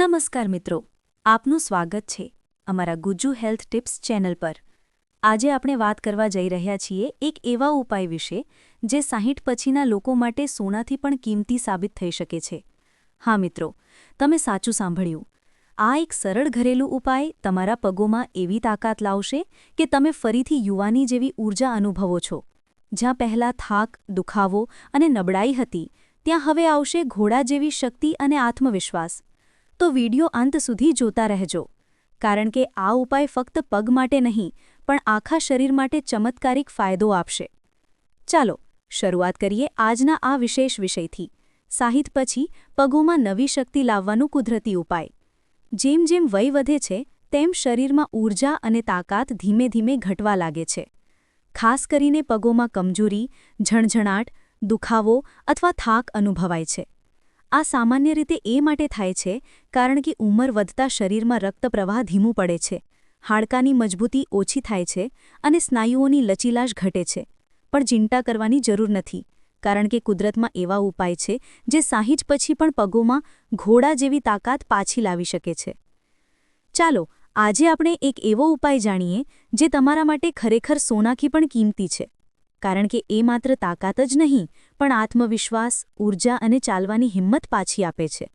નમસ્કાર મિત્રો, આપનું સ્વાગત છે અમારા ગુજ્જુ હેલ્થ ટિપ્સ ચેનલ પર. આજે આપણે વાત કરવા જઈ રહ્યા છીએ એક એવા ઉપાય વિશે જે સાહીઠ પછીના લોકો માટે સોનાથી પણ કિંમતી સાબિત થઈ શકે છે. હા મિત્રો, તમે સાચું સાંભળ્યું. આ એક સરળ ઘરેલું ઉપાય તમારા પગોમાં એવી તાકાત લાવશે કે તમે ફરીથી યુવાની જેવી ઊર્જા અનુભવો છો. જ્યાં પહેલાં થાક, દુખાવો અને નબળાઈ હતી, ત્યાં હવે આવશે ઘોડા જેવી શક્તિ અને આત્મવિશ્વાસ. તો વીડિયો અંત સુધી જોતા રહેજો. કારણ કે આ ઉપાય ફક્ત પગ માટે નહીં, પણ આખા શરીર માટે ચમત્કારિક ફાયદો આપશે. ચાલો, શરૂઆત કરીએ આજના આ વિશેષ વિષયથી. સાહિત પછી, પગોમાં નવી શક્તિ લાવવાનું કુદરતી ઉપાય. જેમ જેમ વય વધે છે, તેમ શરીરમાં ઊર્જા અને તાકાત ધીમે ધીમે ઘટવા લાગે છે. ખાસ કરીને પગોમાં કમજોરી, ઝણઝણાટ, દુખાવો અથવા થાક અનુભવાય છે. આ સામાન્ય રીતે એ માટે થાય છે કારણ કે ઉંમર વધતા શરીરમાં રક્તપ્રવાહ ધીમું પડે છે, હાડકાની મજબૂતી ઓછી થાય છે અને સ્નાયુઓની લચીલાશ ઘટે છે. પણ ચિંતા કરવાની જરૂર નથી, કારણ કે કુદરતમાં એવા ઉપાય છે જે સાહીજ પછી પણ પગોમાં ઘોડા જેવી તાકાત પાછી લાવી શકે છે. ચાલો, આજે આપણે એક એવો ઉપાય જાણીએ જે તમારા માટે ખરેખર સોનાથી પણ કિંમતી છે. કારણ કે એ માત્ર તાકાત જ નહીં, પણ આત્મવિશ્વાસ ઊર્જા અને ચાલવાની હિંમત પાછી આપે છે.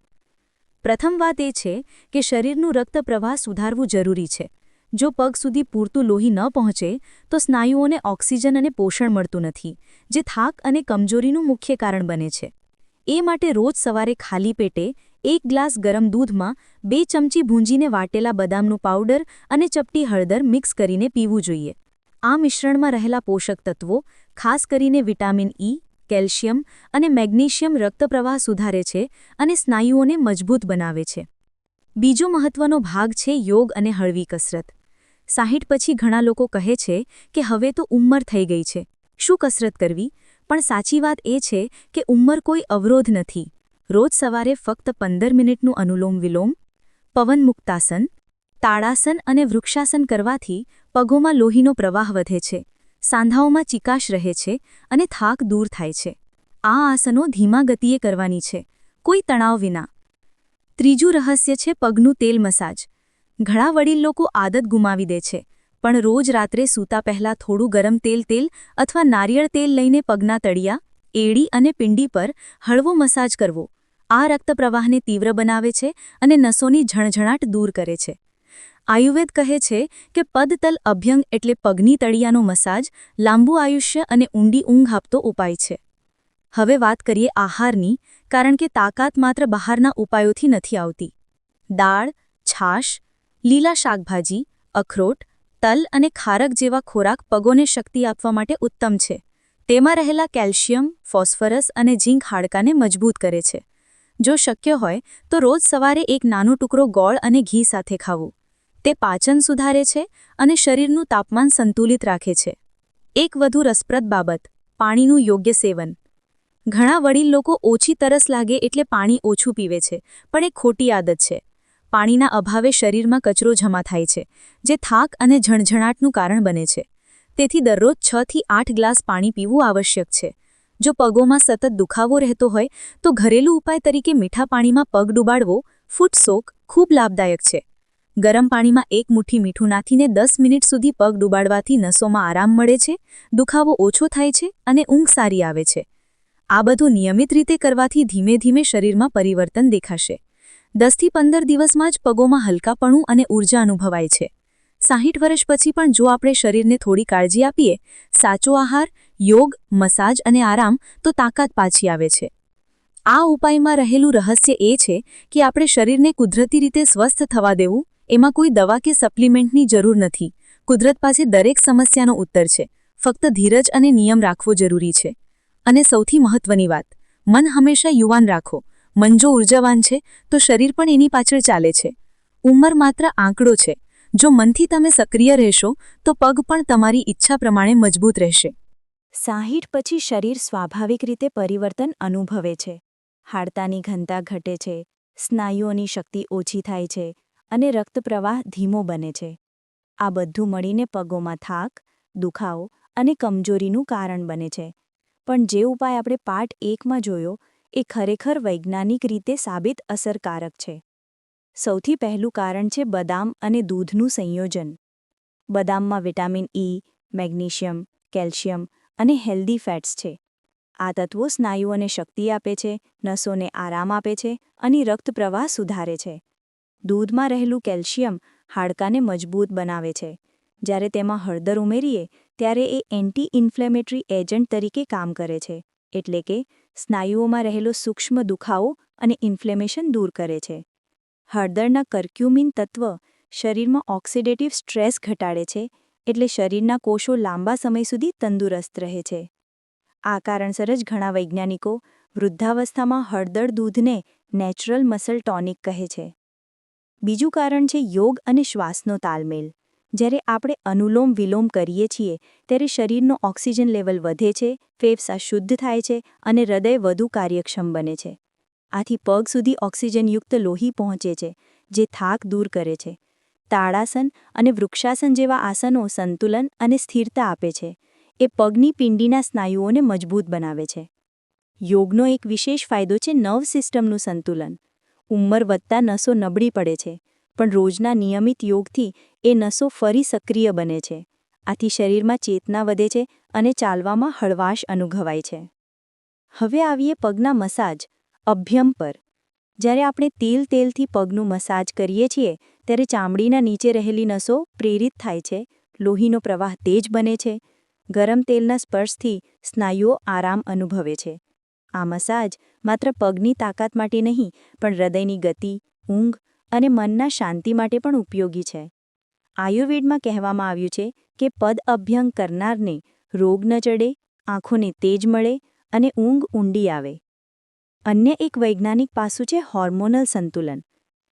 પ્રથમ વાત એ છે કે શરીરનું રક્તપ્રવાહ સુધારવું જરૂરી છે. જો પગ સુધી પૂરતું લોહી ન પહોંચે, તો સ્નાયુઓને ઓક્સિજન અને પોષણ મળતું નથી, જે થાક અને કમજોરીનું મુખ્ય કારણ બને છે. એ માટે રોજ સવારે ખાલી પેટે એક ગ્લાસ ગરમ દૂધમાં બે ચમચી ભૂંજીને વાટેલા બદામનું પાવડર અને ચપટી હળદર મિક્સ કરીને પીવું જોઈએ. આ મિશ્રણમાં રહેલા પોષક તત્વો, ખાસ કરીને વિટામિન ઈ કેલ્શિયમ અને મેગ્નેશિયમ રક્તપ્રવાહ સુધારે છે અને સ્નાયુઓને મજબૂત બનાવે છે. બીજો મહત્વનો ભાગ છે યોગ અને હળવી કસરત. સાહીઠ પછી ઘણા લોકો કહે છે કે હવે તો ઉંમર થઈ ગઈ છે. શું કસરત કરવી? પણ સાચી વાત એ છે કે ઉંમર કોઈ અવરોધ નથી. રોજ સવારે ફક્ત પંદર મિનિટનું અનુલોમ વિલોમ, પવન મુક્તાસન, તાળાસન અને વૃક્ષાસન કરવાથી પગોમાં લોહીનો પ્રવાહ વધે છે, સાંધાઓમાં ચિકાશ રહે છે અને થાક દૂર થાય છે. આ આસનો ધીમા ગતિએ કરવાની છે, કોઈ તણાવ વિના. ત્રીજું રહસ્ય છે પગનું તેલ મસાજ. ઘણા વડીલ લોકો આદત ગુમાવી દે છે, પણ રોજ રાત્રે સૂતા પહેલાં થોડું ગરમ તેલ તેલ અથવા નારિયેળ તેલ લઈને પગના તળિયા, એડી અને પિંડી પર હળવો મસાજ કરવો. આ રક્તપ્રવાહને તીવ્ર બનાવે છે અને નસોની ઝણઝણાટ દૂર કરે છે. આયુર્વેદ કહે છે કે પદતલ અભ્યંગ એટલે પગની તળિયાનો મસાજ, લાંબુ આયુષ્ય અને ઊંડી ઊંઘ આપતો ઉપાય છે. હવે વાત કરીએ આહારની, કારણ કે તાકાત માત્ર બહારના ઉપાયોથી નથી આવતી. દાળ, છાશ, લીલા શાકભાજી, અખરોટ, તલ અને ખારક જેવા ખોરાક પગોને શક્તિ આપવા માટે ઉત્તમ છે. તેમાં રહેલા કેલ્શિયમ, ફોસ્ફરસ અને ઝીંક હાડકાને મજબૂત કરે છે. જો શક્ય હોય, તો રોજ સવારે એક નાનો ટુકડો ગોળ અને ઘી સાથે ખાવું. તે પાચન સુધારે છે અને શરીરનું તાપમાન સંતુલિત રાખે છે. એક વધુ રસપ્રદ બાબત, પાણીનું યોગ્ય સેવન. ઘણા વડીલ લોકો ઓછી તરસ લાગે એટલે પાણી ઓછું પીવે છે, પણ એ ખોટી આદત છે. પાણીના અભાવે શરીરમાં કચરો જમા થાય છે, જે થાક અને ઝણઝણાટનું કારણ બને છે. તેથી દરરોજ છ થી આઠ ગ્લાસ પાણી પીવું આવશ્યક છે. જો પગોમાં સતત દુખાવો રહેતો હોય, તો ઘરેલું ઉપાય તરીકે મીઠા પાણીમાં પગ ડૂબાડવો ફૂટ સોક ખૂબ લાભદાયક છે. ગરમ પાણીમાં એક મુઠ્ઠી મીઠું નાખીને દસ મિનિટ સુધી પગ ડૂબાડવાથી નસોમાં આરામ મળે છે, દુખાવો ઓછો થાય છે અને ઊંઘ સારી આવે છે. આ બધું નિયમિત રીતે કરવાથી ધીમે ધીમે શરીરમાં પરિવર્તન દેખાશે. દસથી પંદર દિવસમાં જ પગોમાં હલકાપણું અને ઊર્જા અનુભવાય છે. સાહીઠ વર્ષ પછી પણ જો આપણે શરીરને થોડી કાળજી આપીએ, સાચો આહાર, યોગ, મસાજ અને આરામ, તો તાકાત પાછી આવે છે. આ ઉપાયમાં રહેલું રહસ્ય એ છે કે આપણે શરીરને કુદરતી રીતે સ્વસ્થ થવા દેવું એમાં કોઈ દવા કે સપ્લિમેન્ટની જરૂર નથી. કુદરત પાસે દરેક સમસ્યાનો ઉત્તર છે. ફક્ત ધીરજ અને નિયમ રાખવો જરૂરી છે. અને સૌથી મહત્વની વાત, મન હંમેશા યુવાન રાખો. મન જો ઉર્જાવાન છે, તો શરીર પણ એની પાછળ ચાલે છે. ઉંમર માત્ર આંકડો છે. જો મનથી તમે સક્રિય રહેશો, તો પગ પણ તમારી ઈચ્છા પ્રમાણે મજબૂત રહેશે. સાહીઠ પછી શરીર સ્વાભાવિક રીતે પરિવર્તન અનુભવે છે. હાડતાની ઘનતા ઘટે છે. સ્નાયુઓની શક્તિ ઓછી થાય છે. અને રક્તપ્રવાહ ધીમો બને છે. આ બધું મળીને પગોમાં થાક, દુખાવો અને કમજોરીનું કારણ બને છે. પણ જે ઉપાય આપણે પાઠ એકમાં જોયો, એ ખરેખર વૈજ્ઞાનિક રીતે સાબિત અસરકારક છે. સૌથી પહેલું કારણ છે બદામ અને દૂધનું સંયોજન. બદામમાં વિટામિન ઇ મેગ્નેશિયમ, કેલ્શિયમ અને હેલ્ધી ફેટ્સ છે. આ તત્વો સ્નાયુઓને શક્તિ આપે છે, નસોને આરામ આપે છે અને રક્ત પ્રવાહ સુધારે છે. દૂધમાં રહેલું કેલ્શિયમ હાડકાને મજબૂત બનાવે છે. જ્યારે તેમાં હળદર ઉમેરીએ, ત્યારે એ એન્ટી ઇન્ફ્લેમેટરી એજન્ટ તરીકે કામ કરે છે, એટલે કે સ્નાયુઓમાં રહેલો સૂક્ષ્મ દુખાવો અને ઇન્ફ્લેમેશન દૂર કરે છે. હળદરના કર્ક્યુમિન તત્વ શરીરમાં ઓક્સિડેટિવ સ્ટ્રેસ ઘટાડે છે, એટલે શરીરના કોષો લાંબા સમય સુધી તંદુરસ્ત રહે છે. આ કારણસર જ ઘણા વૈજ્ઞાનિકો વૃદ્ધાવસ્થામાં હળદર દૂધને નેચરલ મસલ ટોનિક કહે છે. બીજું કારણ છે યોગ અને શ્વાસનો તાલમેલ. જ્યારે આપણે અનુલોમ વિલોમ કરીએ છીએ, ત્યારે શરીરનો ઓક્સિજન લેવલ વધે છે, ફેફસા શુદ્ધ થાય છે અને હૃદય વધુ કાર્યક્ષમ બને છે. આથી પગ સુધી ઓક્સિજનયુક્ત લોહી પહોંચે છે, જે થાક દૂર કરે છે. તાળાસન અને વૃક્ષાસન જેવા આસનો સંતુલન અને સ્થિરતા આપે છે. એ પગની પિંડીના સ્નાયુઓને મજબૂત બનાવે છે. યોગનો એક વિશેષ ફાયદો છે નર્વ સિસ્ટમનું સંતુલન. ઉંમર વધતા નસો નબળી પડે છે, પણ રોજના નિયમિત યોગથી એ નસો ફરી સક્રિય બને છે. આથી શરીરમાં ચેતના વધે છે અને ચાલવામાં હળવાશ અનુભવાય છે. હવે આવીએ પગના મસાજ, અભ્યમ પર. જ્યારે આપણે તેલ તેલથી પગનું મસાજ કરીએ છીએ, ત્યારે ચામડીના નીચે રહેલી નસો પ્રેરિત થાય છે, લોહીનો પ્રવાહ તેજ બને છે, ગરમ તેલના સ્પર્શથી સ્નાયુઓ આરામ અનુભવે છે. આ મસાજ માત્ર પગની તાકાત માટે નહીં, પણ હૃદયની ગતિ, ઊંઘ અને મનના શાંતિ માટે પણ ઉપયોગી છે. આયુર્વેદમાં કહેવામાં આવ્યું છે કે પદ અભ્યંગ કરનારને રોગ ન ચડે, આંખોને તેજ મળે અને ઊંઘ ઊંડી આવે. અન્ય એક વૈજ્ઞાનિક પાસું છે હોર્મોનલ સંતુલન.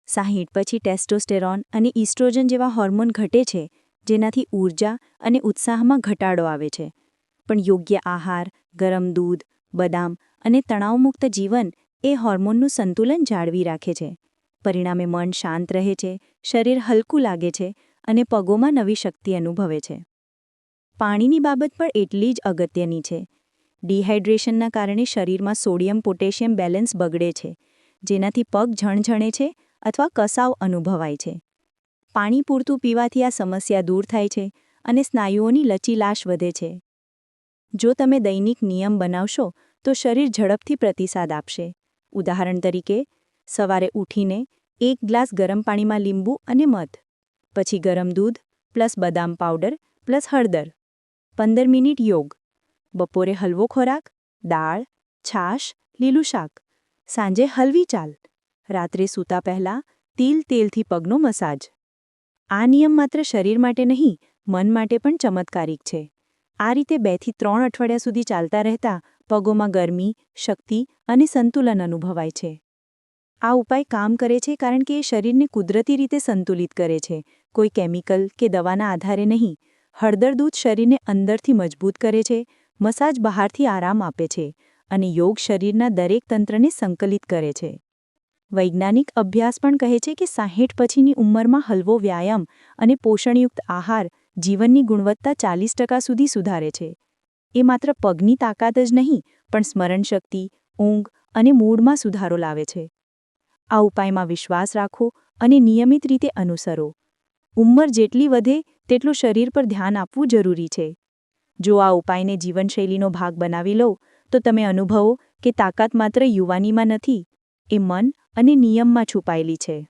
સાહીઠ પછી ટેસ્ટોસ્ટેરોન અને ઇસ્ટ્રોજન જેવા હોર્મોન ઘટે છે, જેનાથી ઊર્જા અને ઉત્સાહમાં ઘટાડો આવે છે. પણ યોગ્ય આહાર, ગરમ દૂધ, બદામ અને તણાવમુક્ત જીવન એ હોર્મોનનું સંતુલન જાળવી રાખે છે. પરિણામે મન શાંત રહે છે, શરીર હલકું લાગે છે અને પગોમાં નવી શક્તિ અનુભવે છે. પાણીની બાબત પણ એટલી જ અગત્યની છે. ડિહાઇડ્રેશનના કારણે શરીરમાં સોડિયમ પોટેશિયમ બેલેન્સ બગડે છે, જેનાથી પગ ઝણઝણે છે અથવા કસાવ અનુભવાય છે. પાણી પૂરતું પીવાથી આ સમસ્યા દૂર થાય છે અને સ્નાયુઓની લચીલાશ વધે છે. જો તમે દૈનિક નિયમ બનાવશો તો શરીર ઝડપથી પ્રતિસાદ આપશે. ઉદાહરણ તરીકે, સવારે ઉઠીને એક ગ્લાસ ગરમ પાણીમાં લીંબુ અને મધ, પછી ગરમ દૂધ, પ્લસ બદામ પાવડર, પ્લસ હળદર. પંદર મિનિટ યોગ. બપોરે હલવો ખોરાક, દાળ, છાશ, લીલું શાક. સાંજે હલવી ચાલ. રાત્રે સૂતા પહેલાં તિલ તેલથી પગનો મસાજ. આ નિયમ માત્ર શરીર માટે નહીં, મન માટે પણ ચમત્કારિક છે. આ રીતે બેથી ત્રણ અઠવાડિયા સુધી ચાલતા રહેતા પગોમાં ગરમી, શક્તિ અને સંતુલન અનુભવાય છે. આ ઉપાય કામ કરે છે કારણ કે એ શરીરને કુદરતી રીતે સંતુલિત કરે છે. કોઈ કેમિકલ કે દવાના આધારે નહીં, હળદર દૂધ શરીરને અંદરથી મજબૂત કરે છે, મસાજ બહારથી આરામ આપે છે અને યોગ શરીરના દરેક તંત્રને સંકલિત કરે છે. વૈજ્ઞાનિક અભ્યાસ પણ કહે છે કે સાહીઠ પછીની ઉંમરમાં હલવો વ્યાયામ અને પોષણયુક્ત આહાર જીવનની ગુણવત્તા ચાલીસ સુધી સુધારે છે. એ માત્ર પગની તાકાત જ નહીં, પણ સ્મરણશક્તિ, ઊંઘ અને મૂડમાં સુધારો લાવે છે. આ ઉપાયમાં વિશ્વાસ રાખો અને નિયમિત રીતે અનુસરો. ઉંમર જેટલી વધે તેટલું શરીર પર ધ્યાન આપવું જરૂરી છે. જો આ ઉપાયને જીવનશૈલીનો ભાગ બનાવી લો, તો તમે અનુભવો કે તાકાત માત્ર યુવાનીમાં નથી, એ મન અને નિયમમાં છુપાયેલી છે.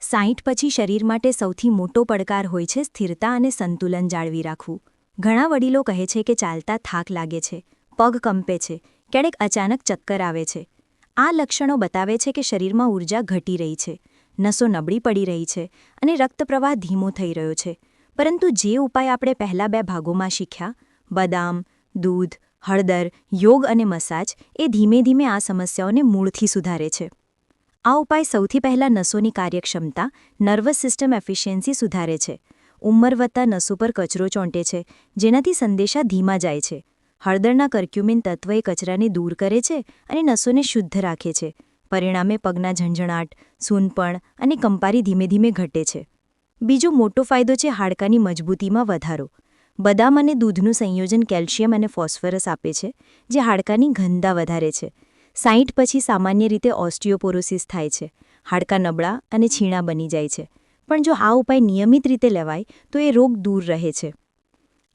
સાઈઠ પછી શરીર માટે સૌથી મોટો પડકાર હોય છે સ્થિરતા અને સંતુલન જાળવી રાખવું. ઘણા વડીલો કહે છે કે ચાલતા થાક લાગે છે, પગ કંપે છે, ક્યારેક અચાનક ચક્કર આવે છે. આ લક્ષણો બતાવે છે કે શરીરમાં ઊર્જા ઘટી રહી છે, નસો નબળી પડી રહી છે અને રક્તપ્રવાહ ધીમો થઈ રહ્યો છે. પરંતુ જે ઉપાય આપણે પહેલા બે ભાગોમાં શીખ્યા, બદામ, દૂધ, હળદર, યોગ અને મસાજ, એ ધીમે ધીમે આ સમસ્યાઓને મૂળથી સુધારે છે. આ ઉપાય સૌથી પહેલાં નસોની કાર્યક્ષમતા, નર્વસ સિસ્ટમ એફિશિયન્સી સુધારે છે. ઉંમર વધતા નસો પર કચરો ચોંટે છે, જેનાથી સંદેશા ધીમા જાય છે. હળદરના કર્ક્યુમિન તત્વ એ કચરાને દૂર કરે છે અને નસોને શુદ્ધ રાખે છે. પરિણામે પગના ઝંઝણાટ, સૂનપણ અને કંપારી ધીમે ધીમે ઘટે છે. બીજો મોટો ફાયદો છે હાડકાની મજબૂતીમાં વધારો. બદામ અને દૂધનું સંયોજન કેલ્શિયમ અને ફોસ્ફરસ આપે છે, જે હાડકાની ઘનતા વધારે છે. સાઈઠ પછી સામાન્ય રીતે ઓસ્ટિયોપોરોસિસ થાય છે. હાડકાં નબળા અને છીણા બની જાય છે. પણ જો આ ઉપાય નિયમિત રીતે લેવાય, તો એ રોગ દૂર રહે છે.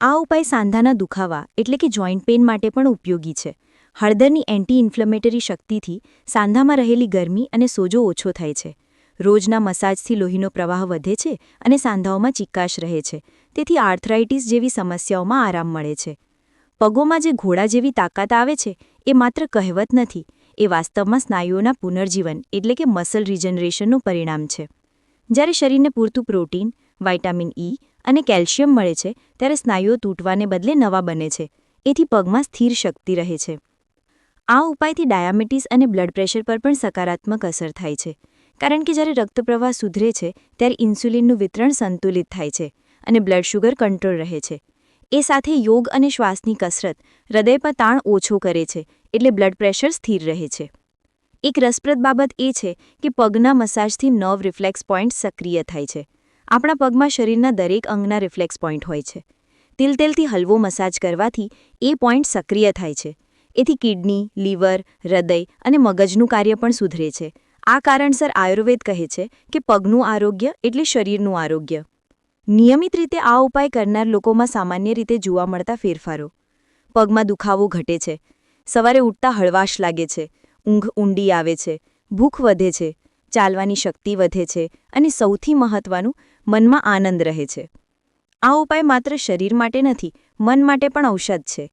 આ ઉપાય સાંધાના દુખાવા એટલે કે જોઈન્ટ પેઇન માટે પણ ઉપયોગી છે. હળદરની એન્ટી ઇન્ફ્લેમેટરી શક્તિથી સાંધામાં રહેલી ગરમી અને સોજો ઓછો થાય છે. રોજના મસાજથી લોહીનો પ્રવાહ વધે છે અને સાંધાઓમાં ચિક્કાશ રહે છે. તેથી આર્થરાઇટિસ જેવી સમસ્યાઓમાં આરામ મળે છે. પગોમાં જે ઘોડા જેવી તાકાત આવે છે, એ માત્ર કહેવત નથી. એ વાસ્તવમાં સ્નાયુઓના પુનર્જીવન એટલે કે મસલ રિજનરેશનનું પરિણામ છે. જ્યારે શરીરને પૂરતું પ્રોટીન, વાઇટામિન ઈ અને કેલ્શિયમ મળે છે, ત્યારે સ્નાયુઓ તૂટવાને બદલે નવા બને છે. એથી પગમાં સ્થિર શક્તિ રહે છે. આ ઉપાયથી ડાયાબિટીસ અને બ્લડ પ્રેશર પર પણ સકારાત્મક અસર થાય છે. કારણ કે જ્યારે રક્તપ્રવાહ સુધરે છે, ત્યારે ઇન્સ્યુલિનનું વિતરણ સંતુલિત થાય છે અને બ્લડ શુગર કંટ્રોલ રહે છે. એ સાથે યોગ અને શ્વાસની કસરત હૃદય પર તાણ ઓછો કરે છે, એટલે બ્લડ પ્રેશર સ્થિર રહે છે. એક રસપ્રદ બાબત એ છે કે પગના મસાજથી નર્વ રિફ્લેક્સ પોઈન્ટ સક્રિય થાય છે. આપણા પગમાં શરીરના દરેક અંગના રિફ્લેક્સ પોઈન્ટ હોય છે. તિલતેલથી હલવો મસાજ કરવાથી એ પોઈન્ટ સક્રિય થાય છે. એથી કિડની, લીવર, હૃદય અને મગજનું કાર્ય પણ સુધરે છે. આ કારણસર આયુર્વેદ કહે છે કે પગનું આરોગ્ય એટલે શરીરનું આરોગ્ય. નિયમિત રીતે આ ઉપાય કરનાર લોકોમાં સામાન્ય રીતે જોવા મળતા ફેરફારો. પગમાં દુખાવો ઘટે છે. સવારે ઉઠતા હળવાશ લાગે છે. ઊંઘ ઊંડી આવે છે, ભૂખ વધે છે, ચાલવાની શક્તિ વધે છે અને સૌથી મહત્વનું, મનમાં આનંદ રહે છે. આ ઉપાય માત્ર શરીર માટે નથી, મન માટે પણ ઔષધ છે.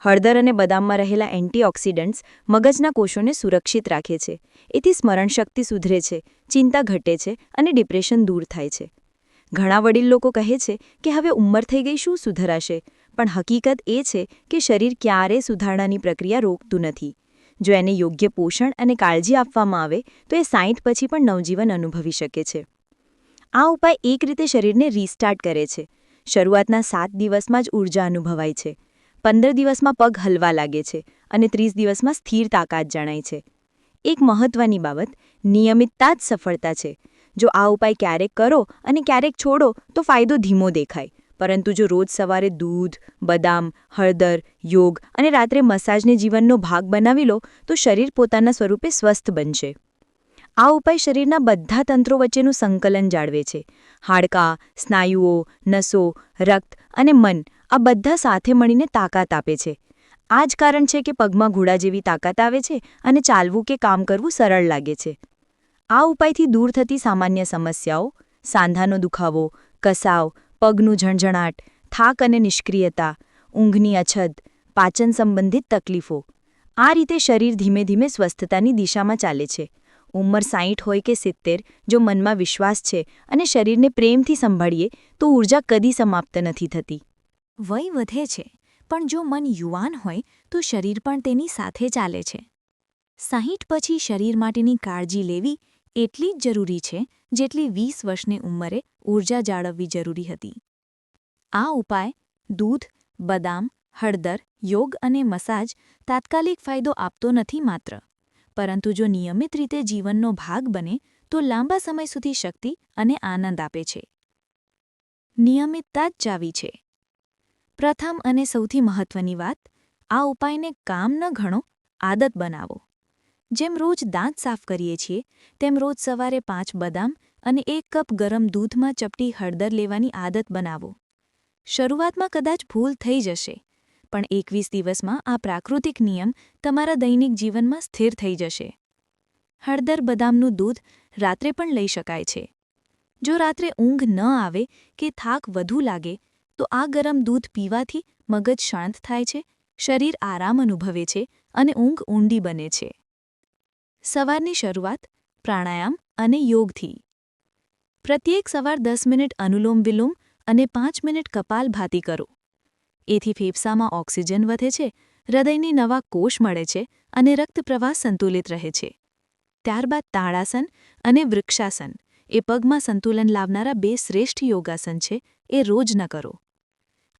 હળદર અને બદામમાં રહેલા એન્ટીઓક્સિડન્ટ્સ મગજના કોષોને સુરક્ષિત રાખે છે. એથી સ્મરણશક્તિ સુધરે છે, ચિંતા ઘટે છે અને ડિપ્રેશન દૂર થાય છે. ઘણા વડીલ લોકો કહે છે કે હવે ઉંમર થઈ ગઈ, શું સુધરાશે? પણ હકીકત એ છે કે શરીર ક્યારે સુધારણાની પ્રક્રિયા રોકતું નથી. જો એને યોગ્ય પોષણ અને કાળજી આપવામાં આવે, તો એ સાઈઠ પછી પણ નવજીવન અનુભવી શકે છે. આ ઉપાય એક રીતે શરીરને રીસ્ટાર્ટ કરે છે. શરૂઆતના સાત દિવસમાં જ ઊર્જા અનુભવાય છે. પંદર દિવસમાં પગ હલવા લાગે છે અને ત્રીસ દિવસમાં સ્થિર તાકાત જણાય છે. એક મહત્વની બાબત, નિયમિતતા જ સફળતા છે. જો આ ઉપાય ક્યારેક કરો અને ક્યારેક છોડો, તો ફાયદો ધીમો દેખાય. પરંતુ જો રોજ સવારે દૂધ, બદામ, હળદર, યોગ અને રાત્રે મસાજને જીવનનો ભાગ બનાવી લો, તો શરીર પોતાના સ્વરૂપે સ્વસ્થ બનશે. આ ઉપાય શરીરના બધા તંત્રો વચ્ચેનું સંકલન જાળવે છે. હાડકાં, સ્નાયુઓ, નસો, રક્ત અને મન આ બધા સાથે મળીને તાકાત આપે છે. આ જ કારણ છે કે પગમાં ઘોડા જેવી તાકાત આવે છે અને ચાલવું કે કામ કરવું સરળ લાગે છે. આ ઉપાયથી દૂર થતી સામાન્ય સમસ્યાઓ, સાંધાનો દુખાવો, કસાવ પગનું ઝણઝણાટ, થાક અને નિષ્ક્રિયતા, ઊંઘની અછત, પાચન સંબંધિત તકલીફો. આ રીતે શરીર ધીમે ધીમે સ્વસ્થતાની દિશામાં ચાલે છે. ઉંમર સાહીઠ હોય કે સિત્તેર, જો મનમાં વિશ્વાસ છે અને શરીરને પ્રેમથી સંભાળીએ, તો ઊર્જા કદી સમાપ્ત નથી થતી. વય વધે છે, પણ જો મન યુવાન હોય, તો શરીર પણ તેની સાથે ચાલે છે. સાહીઠ પછી શરીર માટેની કાળજી લેવી એટલી જ જરૂરી છે જેટલી વીસ વર્ષની ઉંમરે ઊર્જા જાળવવી જરૂરી હતી. આ ઉપાય દૂધ, બદામ, હળદર, યોગ અને મસાજ તાત્કાલિક ફાયદો આપતો નથી માત્ર. પરંતુ જો નિયમિત રીતે જીવનનો ભાગ બને, તો લાંબા સમય સુધી શક્તિ અને આનંદ આપે છે. નિયમિતતા જ ચાવી છે. પ્રથમ અને સૌથી મહત્વની વાત, આ ઉપાયને કામ ન ઘણો આદત બનાવો. જેમ રોજ દાંત સાફ કરીએ છીએ, તેમ રોજ સવારે પાંચ બદામ અને એક કપ ગરમ દૂધમાં ચપટી હળદર લેવાની આદત બનાવો. શરૂઆતમાં કદાચ ભૂલ થઈ જશે, પણ એકવીસ દિવસમાં આ પ્રાકૃતિક નિયમ તમારા દૈનિક જીવનમાં સ્થિર થઈ જશે. હળદર બદામનું દૂધ રાત્રે પણ લઈ શકાય છે. જો રાત્રે ઊંઘ ન આવે કે થાક વધુ લાગે, તો આ ગરમ દૂધ પીવાથી મગજ શાંત થાય છે, શરીર આરામ અનુભવે છે અને ઊંઘ ઊંડી બને છે. સવારની શરૂઆત, પ્રાણાયામ અને યોગથી. પ્રત્યેક સવાર દસ મિનિટ અનુલોમ વિલોમ અને પાંચ મિનિટ કપાલભાતી કરો. એથી ફેફસામાં ઓક્સિજન વધે છે, હૃદયની નવા કોષ મળે છે અને રક્તપ્રવાહ સંતુલિત રહે છે. ત્યારબાદ તાળાસન અને વૃક્ષાસન. એ પગમાં સંતુલન લાવનારા બે શ્રેષ્ઠ યોગાસન છે, એ રોજ ન કરો.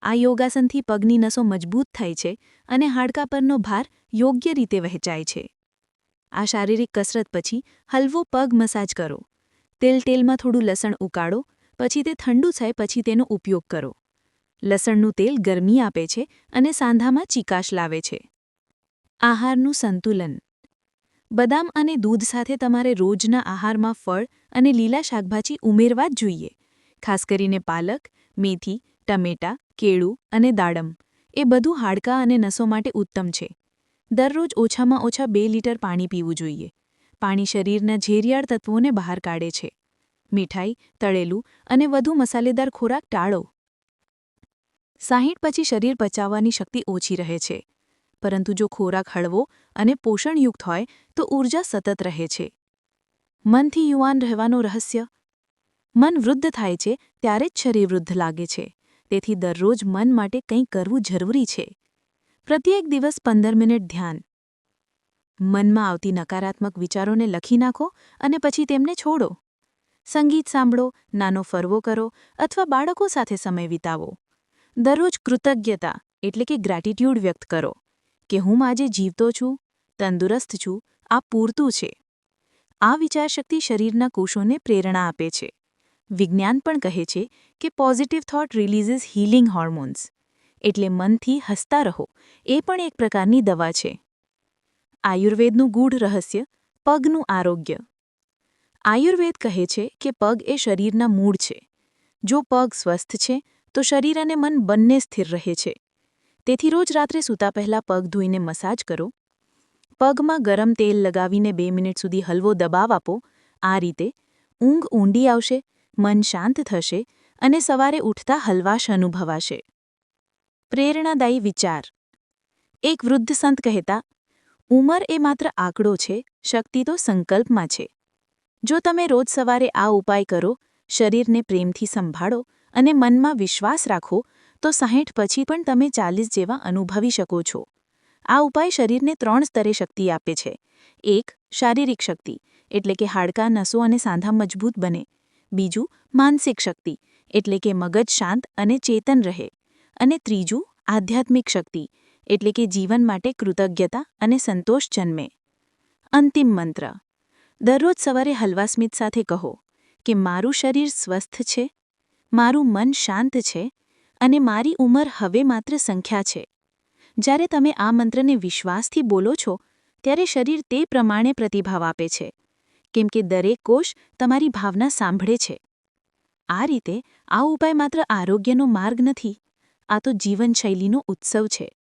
આ યોગાસનથી પગની નસો મજબૂત થાય છે અને હાડકા પરનો ભાર યોગ્ય રીતે વહેંચાય છે. આ શારીરિક કસરત પછી હલવો પગ મસાજ કરો. તેલ તેલમાં થોડું લસણ ઉકાળો, પછી તે ઠંડુ થાય પછી તેનો ઉપયોગ કરો. લસણનું તેલ ગરમી આપે છે અને સાંધામાં ચીકાશ લાવે છે. આહારનું સંતુલન. બદામ અને દૂધ સાથે તમારે રોજના આહારમાં ફળ અને લીલા શાકભાજી ઉમેરવા જ જોઈએ. ખાસ કરીને પાલક, મેથી, ટમેટાં, કેળું અને દાડમ. એ બધું હાડકાં અને નસો માટે ઉત્તમ છે. દરરોજ ઓછામાં ઓછા બે લીટર પાણી પીવું જોઈએ. પાણી શરીરના ઝેરિયાળ તત્વોને બહાર કાઢે છે. મીઠાઈ, તળેલું અને વધુ મસાલેદાર ખોરાક ટાળો. સાહીઠ પછી શરીર પચાવવાની શક્તિ ઓછી રહે છે. પરંતુ જો ખોરાક હળવો અને પોષણયુક્ત હોય, તો ઊર્જા સતત રહે છે. મનથી યુવાન રહેવાનું રહસ્ય? મન વૃદ્ધ થાય છે, ત્યારે જ શરીર વૃદ્ધ લાગે છે. તેથી દરરોજ મન માટે કંઈક કરવું જરૂરી છે. પ્રત્યેક દિવસ પંદર મિનિટ ધ્યાન. મનમાં આવતી નકારાત્મક વિચારોને લખી નાખો અને પછી તેમને છોડો. સંગીત સાંભળો, નાનો ફરવો કરો અથવા બાળકો સાથે સમય વિતાવો. દરરોજ કૃતજ્ઞતા એટલે કે ગ્રેટિટ્યૂડ વ્યક્ત કરો કે હું આજે જીવતો છું, તંદુરસ્ત છું આ પૂરતું છે. આ વિચારશક્તિ શરીરના કોષોને પ્રેરણા આપે છે. વિજ્ઞાન પણ કહે છે કે positive thought releases healing hormones એટલે મનથી હસતા રહો. એ પણ એક પ્રકારની દવા છે. આયુર્વેદનું ગૂઢ રહસ્ય, પગનું આરોગ્ય. આયુર્વેદ કહે છે કે પગ એ શરીરના મૂળ છે. જો પગ સ્વસ્થ છે, તો શરીર અને મન બંને સ્થિર રહે છે. તેથી રોજ રાત્રે સૂતા પહેલાં પગ ધોઈને મસાજ કરો. પગમાં ગરમ તેલ લગાવીને બે મિનિટ સુધી હલવો દબાવ આપો. આ રીતે ઊંઘ ઊંડી આવશે, મન શાંત થશે અને સવારે ઉઠતા હલવાશ અનુભવાશે. પ્રેરણાદાયી વિચાર. એક વૃદ્ધ સંત કહેતા, ઉંમર એ માત્ર આંકડો છે, શક્તિ તો સંકલ્પમાં છે. જો તમે રોજ સવારે આ ઉપાય કરો, શરીરને પ્રેમથી સંભાળો અને મનમાં વિશ્વાસ રાખો, તો સાહીઠ પછી પણ તમે ચાલીસ જેવા અનુભવી શકો છો. આ ઉપાય શરીરને ત્રણ સ્તરે શક્તિ આપે છે. એક, શારીરિક શક્તિ, એટલે કે હાડકાં, નસો અને સાંધા મજબૂત બને. બીજું, માનસિક શક્તિ, એટલે કે મગજ શાંત અને ચેતન રહે. અને ત્રીજું, આધ્યાત્મિક શક્તિ, એટલે કે જીવન માટે કૃતજ્ઞતા અને સંતોષ જન્મે. અંતિમ મંત્ર. દરરોજ સવારે હલવા સ્મિત સાથે કહો કે, મારું શરીર સ્વસ્થ છે, મારું મન શાંત છે અને મારી ઉંમર હવે માત્ર સંખ્યા છે. જ્યારે તમે આ મંત્રને વિશ્વાસથી બોલો છો, ત્યારે શરીર તે પ્રમાણે પ્રતિભાવ આપે છે. કેમ કે દરેક કોષ તમારી ભાવના સાંભળે છે. આ રીતે આ ઉપાય માત્ર આરોગ્યનો માર્ગ નથી આ તો જીવનશૈલીનો ઉત્સવ છે.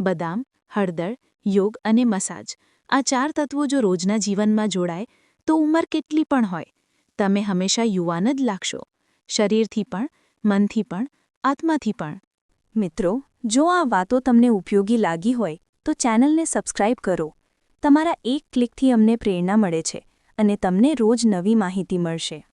બદામ, હળદર, યોગ અને મસાજ. આ ચાર તત્વો જો રોજના જીવનમાં જોડાય, તો ઉંમર કેટલી પણ હોય. તમે હંમેશા યુવાન જ લાગશો. શરીરથી પણ, મનથી પણ, આત્માથી પણ. મિત્રો, જો આ વાતો તમને ઉપયોગી લાગી હોય, તો ચેનલને સબસ્ક્રાઇબ કરો. તમારા એક ક્લિકથી અમને પ્રેરણા મળે છે અને તમને રોજ નવી માહિતી મળશે.